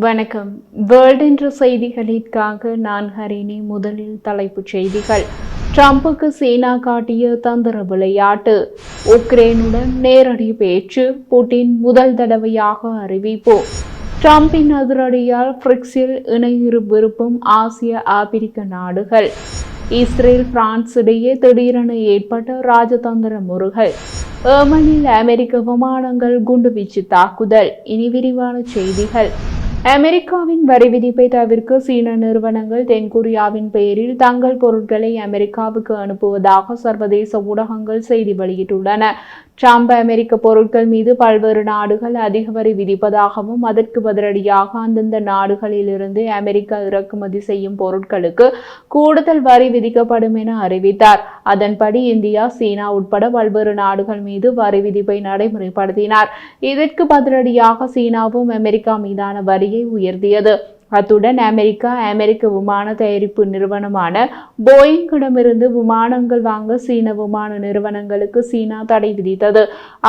வணக்கம். வேர்ல்ட் என்ற செய்திகளிற்காக நான் ஹரிணி முதலில் தலைப்புச் செய்திகள். ட்ரம்புக்கு சீனா காட்டிய தந்திர விளையாட்டு. உக்ரைனுடன் நேரடி பேச்சு புட்டின் முதல் தடவையாக அறிவிப்பு. ட்ரம்பின் அதிரடியால் பிரிக்ஸில் இணையிறு விருப்பம் ஆசிய ஆப்பிரிக்க நாடுகள். இஸ்ரேல் பிரான்ஸ் இடையே திடீரென ஏற்பட்ட ராஜதந்திர முருகல் ஏமனில் அமெரிக்க விமானங்கள் குண்டுவீச்சு தாக்குதல். இனி விரிவான செய்திகள். அமெரிக்காவின் வரி விதிப்பை தவிர்க்க சீன நிறுவனங்கள் தென்கொரியாவின் பெயரில் தங்கள் பொருட்களை அமெரிக்காவுக்கு அனுப்புவதாக சர்வதேச ஊடகங்கள் செய்தி வெளியிட்டுள்ளன. ட்ரம்ப் அமெரிக்க பொருட்கள் மீது பல்வேறு நாடுகள் அதிக வரி விதிப்பதாகவும் அதற்கு பதிலடியாக அந்தந்த நாடுகளிலிருந்து அமெரிக்கா இறக்குமதி செய்யும் பொருட்களுக்கு கூடுதல் வரி விதிக்கப்படும் என அறிவித்தார். அதன்படி இந்தியா சீனா உட்பட பல்வேறு நாடுகள் மீது வரி விதிப்பை நடைமுறைப்படுத்தினார். இதற்கு பதிலடியாக சீனாவும் அமெரிக்கா மீதான வரியை உயர்த்தியது. அத்துடன் அமெரிக்கா அமெரிக்க விமான தயாரிப்பு நிறுவனமான போயிங்கிடமிருந்து விமானங்கள் வாங்க சீன விமான நிறுவனங்களுக்கு சீனா தடை விதித்தது.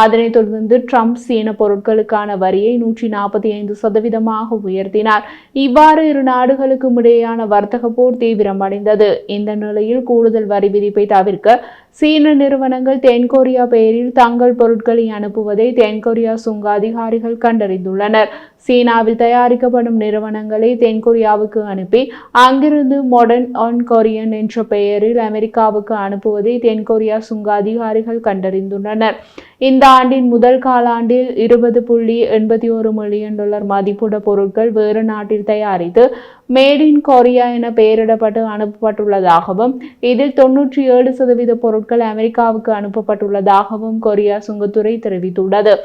அதனைத் தொடர்ந்து ட்ரம்ப் சீன பொருட்களுக்கான வரியை நூற்றி நாற்பத்தி ஐந்து சதவீதமாக உயர்த்தினார். இவ்வாறு இரு நாடுகளுக்கும் இடையேயான வர்த்தக போர் தீவிரமடைந்தது. இந்த நிலையில் கூடுதல் வரி விதிப்பை தவிர்க்க சீன நிறுவனங்கள் தென்கொரியா பெயரில் தங்கள் பொருட்களை அனுப்புவதை தென்கொரியா சுங்க அதிகாரிகள் கண்டறிந்துள்ளனர். சீனாவில் தயாரிக்கப்படும் நிறுவனங்களை தென்கொரியாவுக்கு அனுப்பி அங்கிருந்து மாடர்ன் ஆன் கொரியன் என்ற பெயரில் அமெரிக்காவுக்கு அனுப்புவதை தென்கொரியா சுங்க அதிகாரிகள் கண்டறிந்துள்ளனர். இந்த ஆண்டின் முதல் காலாண்டில் இருபது புள்ளி எண்பத்தி ஒரு மில்லியன் டாலர் மதிப்புள்ள பொருட்கள் வேறு நாட்டில் தயாரித்து மேட் இன் கொரியா என பெயரிடப்பட்டு அனுப்பப்பட்டுள்ளதாகவும் இதில் தொன்னூற்றி ஏழு சதவீத பொருட்கள் அமெரிக்காவுக்கு அனுப்பப்பட்டுள்ளதாகவும் கொரியா சுங்கத்துறை தெரிவித்துள்ளது.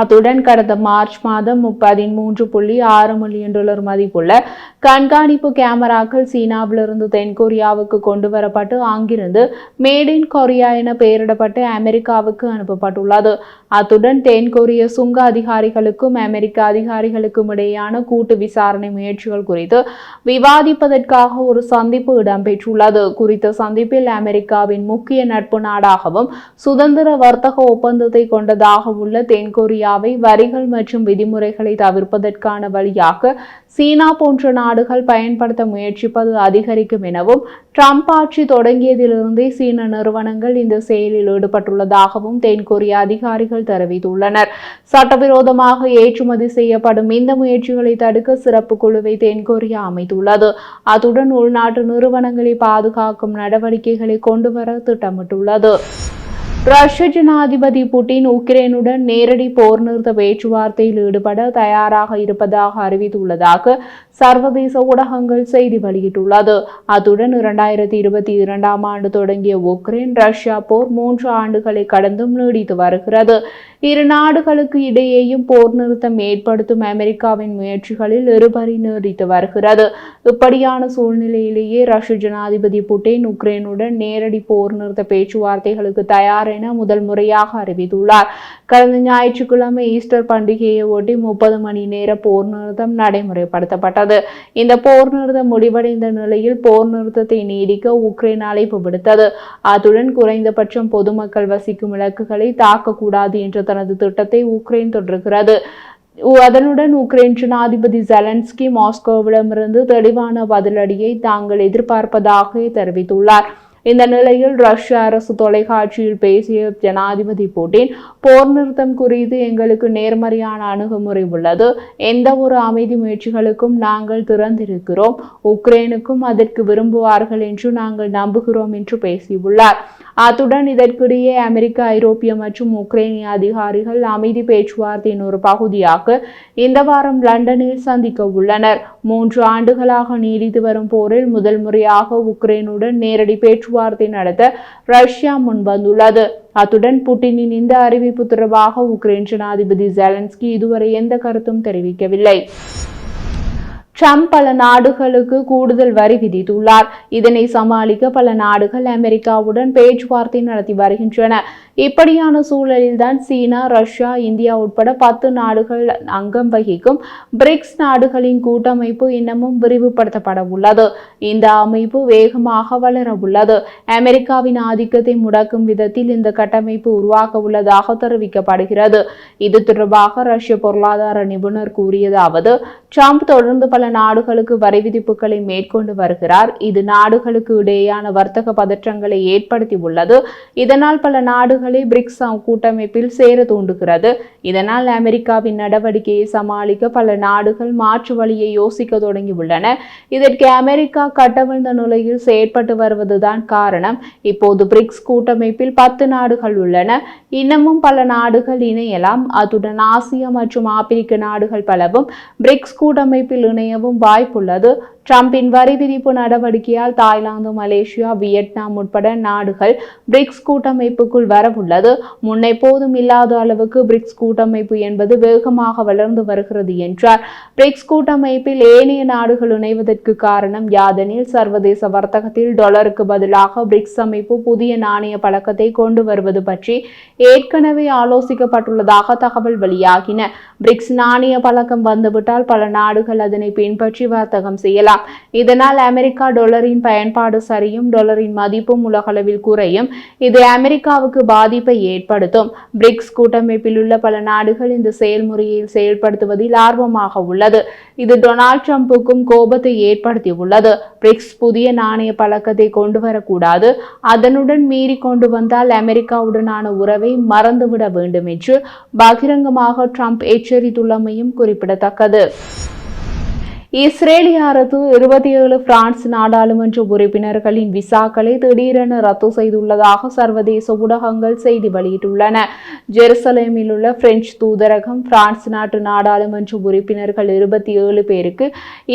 அத்துடன் கடந்த மார்ச் மாதம் பதிமூன்று புள்ளி ஆறு மில்லியன் டாலர் மதிப்புள்ள கண்காணிப்பு கேமராக்கள் சீனாவிலிருந்து தென்கொரியாவுக்கு கொண்டு வரப்பட்டு அங்கிருந்து மேட் இன் கொரியா என பெயரிடப்பட்டு அமெரிக்காவுக்கு அனுப்பப்பட்டுள்ளது. அத்துடன் தென்கொரிய சுங்க அதிகாரிகளுக்கும் அமெரிக்க அதிகாரிகளுக்கும் இடையேயான கூட்டு விசாரணை முயற்சிகள் குறித்து விவாதிப்பதற்காக ஒரு சந்திப்பு இடம்பெற்றுள்ளது. குறித்த சந்திப்பில் அமெரிக்காவின் முக்கிய நட்பு நாடாகவும் சுதந்திர வர்த்தக ஒப்பந்தத்தை கொண்டதாக உள்ள தென்கொரியாவை வரிகள் மற்றும் விதிமுறைகளை தவிர்ப்பதற்கான வழியாக சீனா போன்ற நாடுகள் பயன்படுத்த முயற்சிப்பது அதிகரிக்கும் எனவும் ட்ரம்ப் ஆட்சி தொடங்கியதிலிருந்தே சீன நிறுவனங்கள் இந்த செயலில் ஈடுபட்டுள்ளதாகவும் தென்கொரிய அதிகாரிகள் தெரிவித்துள்ளனர். சட்டவிரோதமாக ஏற்றுமதி செய்யப்படும் இந்த முயற்சிகளை தடுக்க சிறப்பு குழுவை தென்கொரியா அமைத்துள்ளது. அத்துடன் உள்நாட்டு நிறுவனங்களை பாதுகாக்கும் நடவடிக்கைகளை கொண்டுவர திட்டமிட்டுள்ளது. ரஷ்ய ஜனாதிபதி புட்டின் உக்ரைனுடன் நேரடி போர் நிறுத்த பேச்சுவார்த்தையில் ஈடுபட தயாராக இருப்பதாக அறிவித்துள்ளதாக சர்வதேச ஊடகங்கள் செய்தி வெளியிட்டுள்ளது. அத்துடன் இரண்டாயிரத்தி இருபத்தி இரண்டாம் ஆண்டு தொடங்கிய உக்ரைன் ரஷ்யா போர் மூன்று ஆண்டுகளை கடந்தும் நீடித்து வருகிறது. இரு நாடுகளுக்கு இடையேயும் போர் நிறுத்தம் ஏற்படுத்தும் அமெரிக்காவின் முயற்சிகளில் இருபறி நீடித்து வருகிறது. இப்படியான சூழ்நிலையிலேயே ரஷ்ய ஜனாதிபதி புட்டின் உக்ரைனுடன் நேரடி போர் நிறுத்த பேச்சுவார்த்தைகளுக்கு தயார் என முதல் முறையாக அறிவித்துள்ளார். கடந்த ஞாயிற்றுக்கிழமை ஈஸ்டர் பண்டிகையை ஒட்டி முப்பது மணி நேர போர் நிறுத்தம் நடைமுறைப்படுத்தப்பட்டது. இந்த போர் நிறுத்தம் முடிவடைந்த நிலையில் போர் நிறுத்தத்தை நீடிக்க உக்ரைன் அழைப்பு விடுத்தது. அத்துடன் குறைந்தபட்சம் பொதுமக்கள் வசிக்கும் இலக்குகளை தாக்கக்கூடாது என்ற தனது திட்டத்தை உக்ரைன் தொடர்கிறது. அதனுடன் உக்ரைன் ஜனாதிபதி ஜெலன்ஸ்கி மாஸ்கோவிடமிருந்து தெளிவான பதிலடியை தாங்கள் எதிர்பார்ப்பதாக தெரிவித்துள்ளார். இந்த நிலையில் ரஷ்ய அரசு தொலைக்காட்சியில் பேசிய ஜனாதிபதி புட்டின் போர் நிறுத்தம் குறித்து எங்களுக்கு நேர்மறையான அணுகுமுறை உள்ளது. எந்த ஒரு அமைதி முயற்சிகளுக்கும் நாங்கள் திறந்திருக்கிறோம். உக்ரைனுக்கும் அதற்கு விரும்புவார்கள் என்று நாங்கள் நம்புகிறோம் என்று பேசியுள்ளார். அத்துடன் இதற்கிடையே அமெரிக்க ஐரோப்பிய மற்றும் உக்ரைனிய அதிகாரிகள் அமைதி பேச்சுவார்த்தையின் ஒரு பகுதியாக இந்த வாரம் லண்டனில் சந்திக்க உள்ளனர். மூன்று ஆண்டுகளாக நீடித்து வரும் போரில் முதல் முறையாக உக்ரைனுடன் நேரடி பேச்சுவார்த்தை நடத்த ரஷ்யா முன்வந்துள்ளது. அத்துடன் புட்டினின் இந்த அறிவிப்பு தொடர்பாக உக்ரைன் ஜனாதிபதி ஜெலன்ஸ்கி இதுவரை எந்த கருத்தும் தெரிவிக்கவில்லை. ட்ரம்ப் பல நாடுகளுக்கு கூடுதல் வரி விதித்துள்ளார். இதனை சமாளிக்க பல நாடுகள் அமெரிக்காவுடன் பேச்சுவார்த்தை நடத்தி வருகின்றன. இப்படியான சூழலில்தான் சீனா ரஷ்யா இந்தியா உட்பட பத்து நாடுகள் அங்கம் வகிக்கும் பிரிக்ஸ் நாடுகளின் கூட்டமைப்பு இன்னமும் விரிவுபடுத்தப்பட உள்ளது. இந்த அமைப்பு வேகமாக வளர உள்ளது. அமெரிக்காவின் ஆதிக்கத்தை முடக்கும் விதத்தில் இந்த கட்டமைப்பு உருவாக்க உள்ளதாக தெரிவிக்கப்படுகிறது. இது தொடர்பாக ரஷ்ய பொருளாதார நிபுணர் கூறியதாவது ட்ரம்ப் தொடர்ந்து பல நாடுகளுக்கு வரி விதிப்புகளை மேற்கொண்டு வருகிறார். இது நாடுகளுக்கு இடையேயான வர்த்தக பதற்றங்களை ஏற்படுத்தி உள்ளது. இதனால் பல நாடுகளை பிரிக்ஸ் கூட்டமைப்பில் சேர தூண்டுகிறது. இதனால் அமெரிக்காவின் நடவடிக்கையை சமாளிக்க பல நாடுகள் மாற்று வழியை யோசிக்க தொடங்கியுள்ளன இதற்கு அமெரிக்கா கட்டவிழ்ந்த நிலையில் செயற்பட்டு வருவதுதான் காரணம். இப்போது பிரிக்ஸ் கூட்டமைப்பில் பத்து நாடுகள் உள்ளன. இன்னமும் பல நாடுகள் இணையலாம். அத்துடன் ஆசிய மற்றும் ஆப்பிரிக்க நாடுகள் பலவும் பிரிக்ஸ் கூட்டமைப்பில் இணைய அமையவும் வாய்ப்புள்ளது. ட்ரம்பின் வரி விதிப்பு நடவடிக்கையால் தாய்லாந்து மலேசியா வியட்நாம் உட்பட நாடுகள் பிரிக்ஸ் கூட்டமைப்புக்குள் வரவுள்ளது. முன்னெப்போதும் இல்லாத அளவுக்கு பிரிக்ஸ் கூட்டமைப்பு என்பது வேகமாக வளர்ந்து வருகிறது என்றார். பிரிக்ஸ் கூட்டமைப்பில் ஏனைய நாடுகள் இணைவதற்கு காரணம் யாதெனில் சர்வதேச வர்த்தகத்தில் டாலருக்கு பதிலாக பிரிக்ஸ் அமைப்பு புதிய நாணய பழக்கத்தை கொண்டு வருவது பற்றி ஏற்கனவே ஆலோசிக்கப்பட்டுள்ளதாக தகவல் வெளியாகின. பிரிக்ஸ் நாணய பழக்கம் வந்துவிட்டால் பல நாடுகள் அதனை பின்பற்றி வர்த்தகம் செய்யலாம். இதனால் அமெரிக்கா டாலரின் பயன்பாடு சரியும் டாலரின் மதிப்பும் உலகளவில் குறையும். இது அமெரிக்காவுக்கு பாதிப்பை ஏற்படுத்தும். பிரிக்ஸ் கூட்டமைப்பில் உள்ள பல நாடுகள் இந்த செயல்முறையை செயல்படுத்துவதில் ஆர்வமாக உள்ளது. இது டொனால்ட் ட்ரம்புக்கும் கோபத்தை ஏற்படுத்தி உள்ளது பிரிக்ஸ் புதிய நாணய பழக்கத்தை கொண்டு வரக்கூடாது அதனுடன் மீறி கொண்டு வந்தால் அமெரிக்காவுடனான உறவை மறந்துவிட வேண்டும் என்று பகிரங்கமாக ட்ரம்ப் எச்சரித்துள்ளமையும் குறிப்பிடத்தக்கது. இஸ்ரேலிய அரசு இருபத்தி ஏழு பிரான்ஸ் நாடாளுமன்ற உறுப்பினர்களின் விசாக்களை திடீரென ரத்து செய்துள்ளதாக சர்வதேச ஊடகங்கள் செய்தி வெளியிட்டுள்ளன. ஜெருசலேமில் உள்ள பிரெஞ்சு தூதரகம் பிரான்ஸ் நாட்டு நாடாளுமன்ற உறுப்பினர்கள் இருபத்தி ஏழு பேருக்கு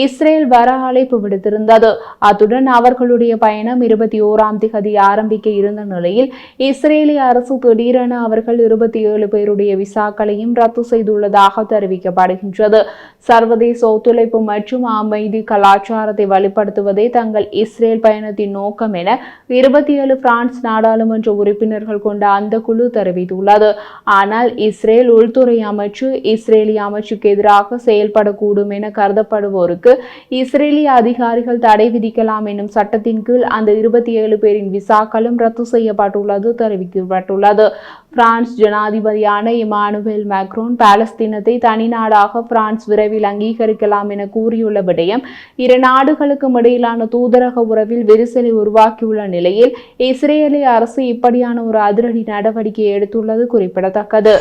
இஸ்ரேல் வர அழைப்பு விடுத்திருந்தது. அத்துடன் அவர்களுடைய பயணம் இருபத்தி ஓராம் திகதி ஆரம்பிக்க இருந்த நிலையில் இஸ்ரேலிய அரசு திடீரென அவர்கள் இருபத்தி ஏழு பேருடைய விசாக்களையும் ரத்து செய்துள்ளதாக தெரிவிக்கப்படுகின்றது. சர்வதேச ஒத்துழைப்பு மற்றும் அமைதி கலாச்சாரத்தை வலுப்படுத்துவதே தங்கள் இஸ்ரேல் பயணத்தின் நோக்கம் என இருபத்தி ஏழு பிரான்ஸ் நாடாளுமன்ற உறுப்பினர்கள் கொண்ட அந்த குழு தெரிவித்துள்ளது. ஆனால் இஸ்ரேல் உள்துறை அமைச்சு இஸ்ரேலிய அமைச்சுக்கு எதிராக செயல்படக்கூடும் என கருதப்படுவோருக்கு இஸ்ரேலிய அதிகாரிகள் தடை விதிக்கலாம் எனும் சட்டத்தின் கீழ் அந்த இருபத்தி ஏழு பேரின் விசாக்களும் ரத்து செய்யப்பட்டுள்ளது தெரிவிக்கப்பட்டுள்ளது. பிரான்ஸ் ஜனாதிபதியான இமானுவேல் மேக்ரோன் பாலஸ்தீனத்தை தனி நாடாக பிரான்ஸ் விரைவில் அங்கீகரிக்கலாம் என கூறியுள்ள விடயம் இரு நாடுகளுக்கும் இடையிலான தூதரக உறவில் விரிசலை உருவாக்கியுள்ள நிலையில் இஸ்ரேலிய அரசு இப்படியான ஒரு அதிரடி நடவடிக்கை எடுத்துள்ளது குறிப்பிடத்தக்கது.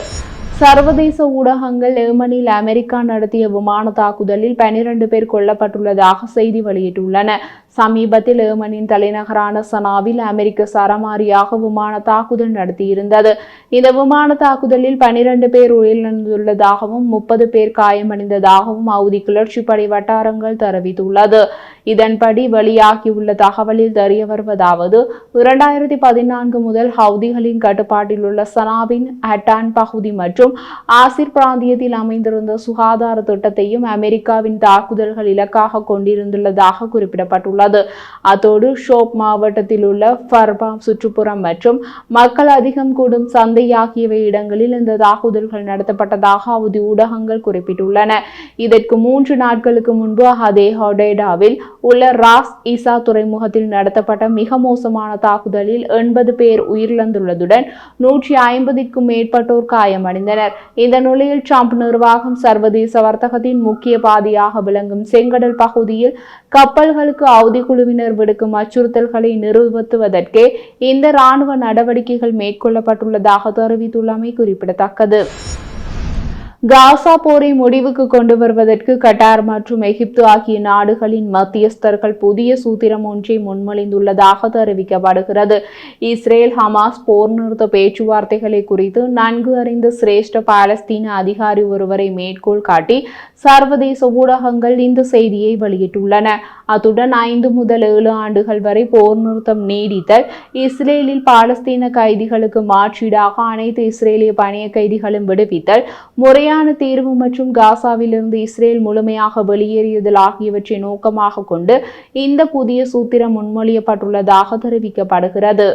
சர்வதேச ஊடகங்கள் ஏமனில் அமெரிக்கா நடத்திய விமான தாக்குதலில் பனிரெண்டு பேர் கொல்லப்பட்டுள்ளதாக செய்தி வெளியிட்டுள்ளன. சமீபத்தில் ஏமனின் தலைநகரான சனாவில் அமெரிக்க சரமாரியாக விமான தாக்குதல் நடத்தியிருந்தது. இந்த விமான தாக்குதலில் பனிரெண்டு பேர் உயிரிழந்துள்ளதாகவும் முப்பது பேர் காயமடைந்ததாகவும் அவுதி கிளர்ச்சிப்படை வட்டாரங்கள் தெரிவித்துள்ளது. இதன்படி வெளியாகியுள்ள தகவலில் தெரிய வருவதாவது இரண்டாயிரத்தி பதினான்கு முதல் ஹவுதிகளின் கட்டுப்பாட்டில் உள்ள சனாவின் ஹட்டான் பகுதி மற்றும் ஆசிர் பிராந்தியத்தில் அமைந்திருந்த சுகாதார திட்டத்தையும் அமெரிக்காவின் தாக்குதல்கள் இலக்காக கொண்டிருந்துள்ளதாக குறிப்பிடப்பட்டுள்ளது. உள்ளது. அதோடு ஷோப் மாவட்டத்தில் உள்ள ஃபர்பா சுற்றுப்புறம் மற்றும் மக்கள் அதிகம் கூடும் சந்தை ஆகியவை இடங்களில் இந்த தாக்குதல்கள் நடத்தப்பட்டதாக அவதி ஊடகங்கள் குறிப்பிட்டுள்ளன. இதற்கு மூன்று நாட்களுக்கு முன்பு அதே ஹொடேடாவில் உள்ள ராஸ் ஈசா துறைமுகத்தில் நடத்தப்பட்ட மிக மோசமான தாக்குதலில் எண்பது பேர் உயிரிழந்துள்ளதுடன் நூற்றி ஐம்பதுக்கும் மேற்பட்டோர் காயமடைந்தனர். இந்த நிலையில் ட்ரம்ப் நிர்வாகம் சர்வதேச வர்த்தகத்தின் முக்கிய பாதையாக விளங்கும் செங்கடல் பகுதியில் கப்பல்களுக்கு சவுதி குழுவினர் விடுக்கும் அச்சுறுத்தல்களை நிறுவத்துவதற்கே இந்த ராணுவ நடவடிக்கைகள் மேற்கொள்ளப்பட்டுள்ளதாக தெரிவித்துள்ளமை குறிப்பிடத்தக்கது. காசா போரை முடிவுக்கு கொண்டு வருவதற்கு கட்டார் மற்றும் எகிப்து ஆகிய நாடுகளின் மத்தியஸ்தர்கள் புதிய சூத்திரம் ஒன்றை முன்மொழிந்துள்ளதாக தெரிவிக்கப்படுகிறது. இஸ்ரேல் ஹமாஸ் போர் நிறுத்த பேச்சுவார்த்தைகளை குறித்து நன்கு அறிந்த சிரேஷ்ட பாலஸ்தீன அதிகாரி ஒருவரை மேற்கோள் காட்டி சர்வதேச ஊடகங்கள் இந்த செய்தியை வெளியிட்டுள்ளன. அத்துடன் ஐந்து முதல் ஏழு ஆண்டுகள் வரை போர் நிறுத்தம் நீடித்தல் இஸ்ரேலில் பாலஸ்தீன கைதிகளுக்கு மாற்றீடாக அனைத்து இஸ்ரேலிய பணிய கைதிகளும் விடுவித்தல் முறையான தீர்வு மற்றும் காசாவிலிருந்து இஸ்ரேல் முழுமையாக வெளியேறியதல் ஆகியவற்றை நோக்கமாக கொண்டு இந்த புதிய சூத்திரம் முன்மொழியப்பட்டுள்ளதாக தெரிவிக்கப்படுகிறது.